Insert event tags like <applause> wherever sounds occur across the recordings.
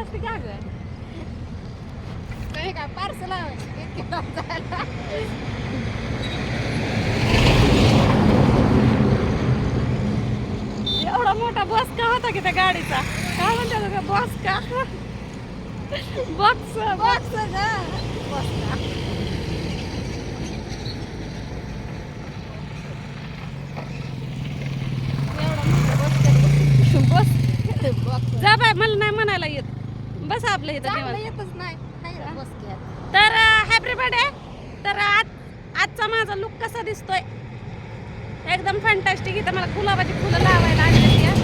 असते का ग? काय पार्सल एवढा मोठा बस का होता की त्या गाडीचा? काय म्हणतात का बस का? बॉक्स बॉक्स ग. बॉक्स एवढा मोठा बस बस बॉक्स जा बाय मला नाही म्हणायला येत. बस आपलं इथं चांगलं निवांत. येतच नाही. बस घ्या तर हॅपी बर्थडे तर आज आजचा माझा लुक कसा दिसतोय? एकदम फॅन्टॅस्टिक इथं मला गुलाबाची फुलं लावायला आणलेली आहे.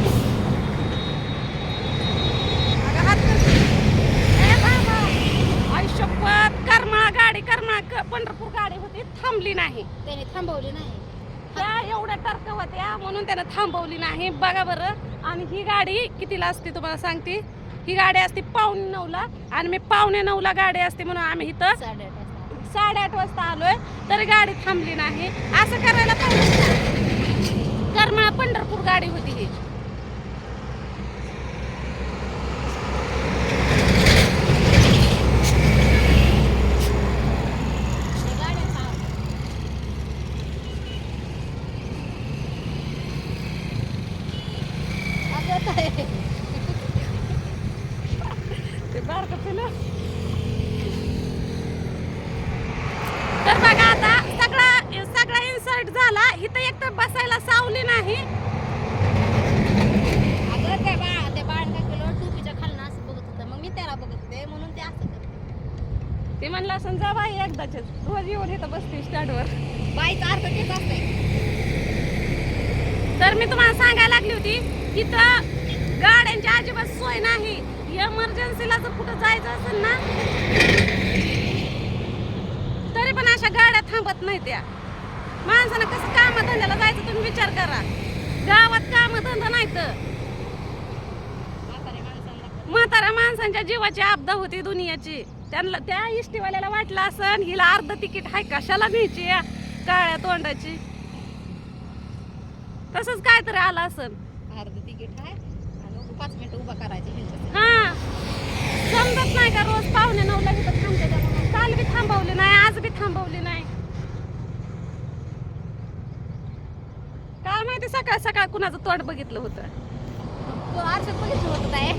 अगं हात कर. ए बाबा, आयुष्यभर करमाळा गाडी करमाळा क- पंढरपूर गाडी होती. थांबली नाही. त्याने थांबवली नाही. त्या एवढ्या टर्क होत्या म्हणून त्यानं थांबवली नाही. बघा बरं. आणि ही गाडी कितीला असते तुम्हाला सांगते? ही गाडी असते पावणे नऊला आणि मी पावणे नऊला गाडी असते म्हणून आम्ही इथं साडेआठ वाजता. आलोय. तरी गाडी थांबली नाही. असं करायला पाहिजे करमाळा पंढरपूर गाडी होती हे गाड्या थांब. अगं ताई, ते बारकं पिलं तर बघा आता सगळा सगळा इन्सर्ट झाला इथं एक तर बसायला सावली नाही अगं त्या बाळ त्या बाळ काय केलं? टोपीच्या खालनं असं बघत होतं. मग मी त्याला बघत होते. म्हणून ते असं करते. ते म्हणलं असं जा बाई एकदाच रोज येऊन इथं बसते स्टँडवर. बाईचा अर्थ तेच असतंय. तर मी तुम्हाला सांगायला लागली होती इथं गाड्यांची अजिबात सोय नाही. एमर्जन्सीला जर कुठं जायचं असेल ना तरी पण अशा गाड्या थांबत नाही त्या माणसानं कसं कामधंद्याला जायचं तुम्ही विचार करा. गावात कामधंदा नाही तर. म्हाताऱ्या म्हाताऱ्या माणसांच्या जीवाची आपदा होती दुनियाची. त्यांना त्या इष्टीवाल्याला वाटलं असं हिला अर्ध तिकीट आहे कशाला घ्यायची या काळ्या तोंडाची? तसंच काहीतरी आलं असन. अर्ध तिकीट आहे आणि उभं पाच मिनिटं उभा करायचे. हा. समजत नाही का रोज पाहुणे नऊला इथं थांबते काल बी थांबवली नाही आज बी थांबवली नाही काय माहिती सकाळ सकाळ कुणाचं तोंड बघितलं होतं? तू आरशात बघितलं होतं काय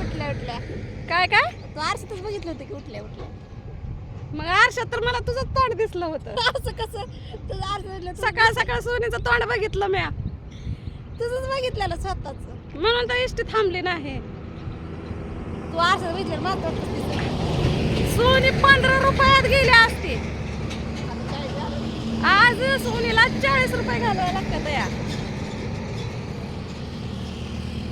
उठल्या उठल्या. काय काय? तू आरशातच बघितलं होतं की उठल्या उठल्या. मग आरशात तर मला तुझं तोंड दिसलं होतं. <laughs> असं कसं? तुझं आरशात सकाळ सकाळ सोनीचं तोंड बघितलं म्या. तुझंच बघितलेलं स्वतःच. म्हणून तर इष्टी थांबली नाही. तू आरशात बघितलं दिसतं सोनी पंधरा रुपयात गेली असती आता चाळीस झालं. आज सोनीला चाळीस रुपये घालावे लागतात या.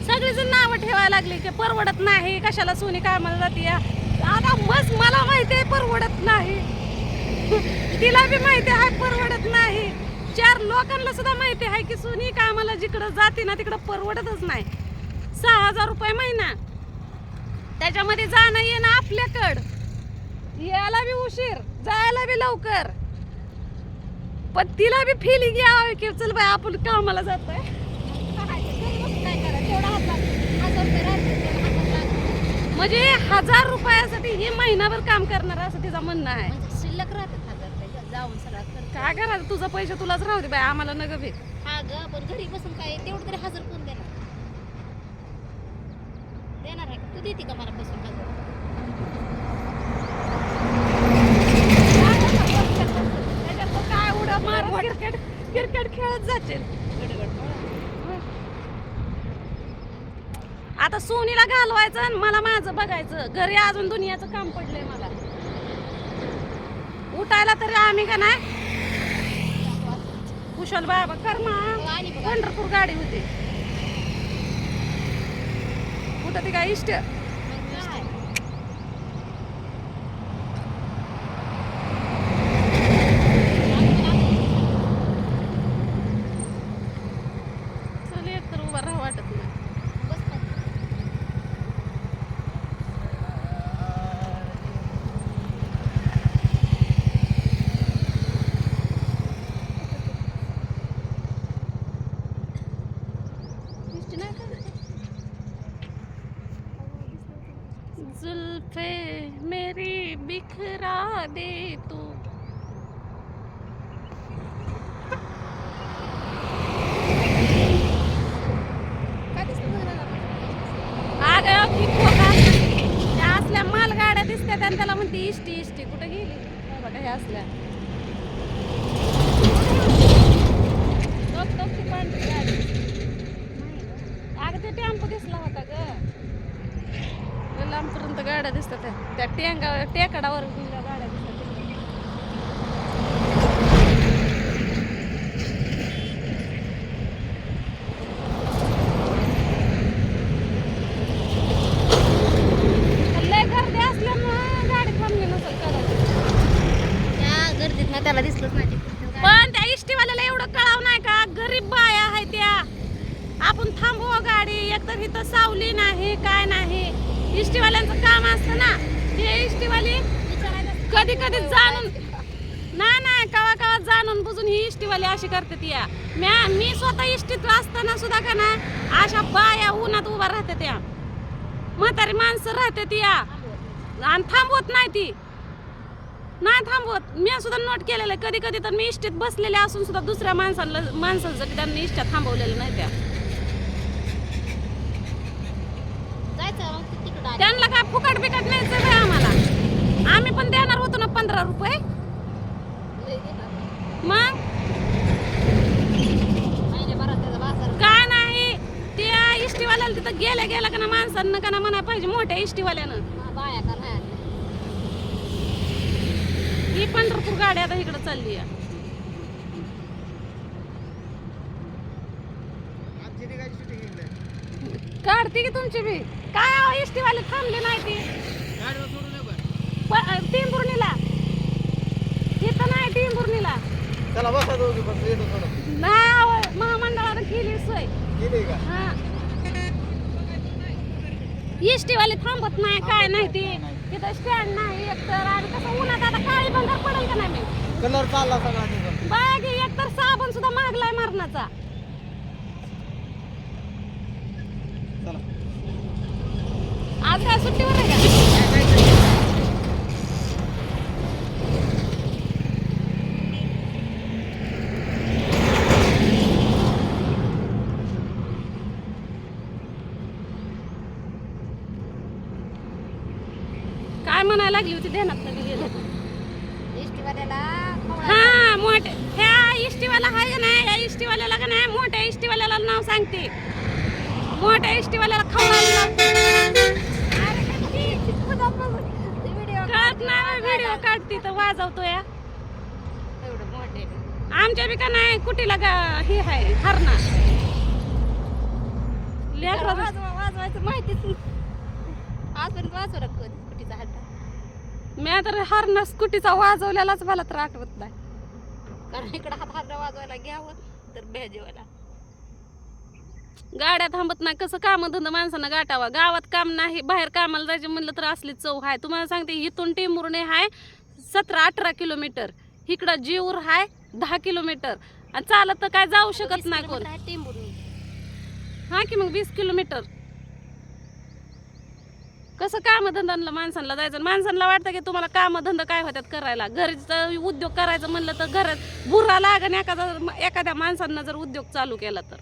सगळीजण नावं ठेवायला लागली की परवडत नाही कशाला सोनी कामाला जाते आता बस मला माहिती आहे परवडत नाही. <laughs> तिला बी माहिती आहे परवडत नाही. चार लोकांना सुद्धा माहिती आहे की सोनी कामाला जिकडं जाते ना तिकडं परवडतच नाही. सहा हजार रुपये महिना. त्याच्यामध्ये जाणं येणं आपल्याकड. यायला बी उशीर जायला बी लवकर. पण तिला बी फिलिंग यावी की चल बाय आपण कामाला हातात लागतो. म्हणजे हजार रुपयासाठी ही महिनाभर काम करणार असं तिचं म्हणणं आहे. म्हणजे शिल्लक राहतात हजार जाऊन सगळा काय करायचं तुझं पैसे तुलाच राहू दे बाय आम्हाला नग भेट. हा ग पण घरी बसून काय तेवढं तरी हजार कोण देणार? देणार आहे तू देते का मला बसून हजार? क्रिकेट जातील. आता सोनीला घालवायचं आणि मला माझं बघायचं. घरी अजून दुनियाचं काम पडलंय मला. उठायला तरी आम्ही का नाही? कुशल बाबा कर्मा आणि पंढरपूर गाडी होती. कुठं ती काय इष्ट काय? चल एक तर उभा राहा वाटत नाही बस खाली. दिसते नाही का? जुल्फे मेरी बिखरा दे तू. अगं ती असल्या मालगाड्या दिसतात आणि त्याला म्हणते इष्टी इष्टी. कुठं गेली? हो बघा हे असल्या. बघ, बघ पांढरी अगं ते टेम्पो दिसला होता ग. लांबपर्यंत गाड्या दिसतात त्या. त्या टेकडावर गाड्या दिसतात लय गर्दी असल्यामुळं गाडी थांबली नसेल कदाचित त्या गर्दीत ना त्याला दिसलंच नाही ते कुठं काय. पण त्या इष्टीवाल्याला एवढं कळाव नाही का गरीब बाया आहे त्या आपण थांबू हो गाडी. एकतर इथं सावली नाही काय नाही. इष्टीवाल्यांचं काम असतं ना. हे इष्टीवाली कधी कधी जाणून नाही नाही कवा कवा जाणून बुजून ही इष्टीवाली अशी करते ती या. म्या मी स्वतः इष्टीत असताना सुद्धा का ना अशा बाया उन्हात उभा राहते त्या. म्हातारी माणसं राहते ती या. आणि थांबवत नाही ती. नाही थांबवत. मी सुद्धा नोट केलेलं आहे. कधी कधी तर मी इष्टीत बसलेले असून सुद्धा दुसऱ्या माणसांना माणसांसाठी त्यांनी इष्ट्या थांबवलेलं नाही त्या जायचं मग ते तिकडं आली. त्यांना काय फुकट बिकट न्यायचं बाई आम्हाला. आम्ही पण देणार होतो ना पंधरा रुपये. मग? काय नाही त्या इष्टीवाल्याला तिथं गेल्या गेल्या का ना माणसांना का ना म्हणा पाहिजे मोठ्या इष्टीवाल्यानं बाया का नाही ही पंढरपूर गाडी आता इकडं चालली आहे. काढते की तुमची बी? काय अहो, इष्टीवाले थांबले नाही ती. टिंबुर्णीला इथं नाही टिंबुर्णीला चला बसा दोघी बस येतो थोडं. नाही अहो, महामंडळानं केली सोय. गेले का? हा. थांबत नाही काय नाही ती. तिथं स्टँड नाही एकतर आणि कसं उन्हात आता काळी बंदर पडेल का नाही मी कलर चालला सगळा तिथं. बाग एकतर साबण सुद्धा महागलाय मरणाचा. चला. आज काय सुट्टीवर आहे का काय म्हणायला लागली होती ध्यानात गेलं. हा मोठे. ह्या इष्टीवाला आहे का नाही? या इष्टीवाल्याला का नाही? मोठ्या इष्टीवाल्याला नाव सांगते. चिपकून ते व्हिडिओ कळत नाही व्हिडिओ काढते तर वाजवतो या एवढं मोठे आमच्या बी का नाही कुटीला का हे आहे हरणा लेकरं वाजवायचं माहितीच. आजपर्यंत वाजवलं हात? मी तर हरणा स्कूटीचा वाजवलेलाच मला तर आठवत नाही. कारण इकडं हात हात वाजवायला घ्यावं तर भेजेवायला गाड्या थांबत नाही. कसं काम धंदा माणसानं गाठावा? गावात काम नाही बाहेर कामाला जायचं म्हणलं तर असली चव आहे तुम्हाला सांगते इथून टेंभुर्णे आहे सतरा अठरा किलोमीटर. इकडं जीवर आहे दहा किलोमीटर. आणि चालत तर काय जाऊ शकत नाही कोण? हा की मग वीस किलोमीटर? कसं कामधंदाला माणसांना जायचं? माणसांना वाटतं की तुम्हाला कामधंदा काय होत्यात करायला? घरचं उद्योग करायचं म्हणलं तर घरात बुरा लागन एखादा एखाद्या माणसांना जर उद्योग चालू केला तर.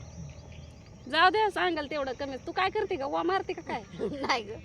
जाऊ द्या सांगाल तेवढं कमी तू काय करते का वा मारते का काय? <laughs> नाही ग.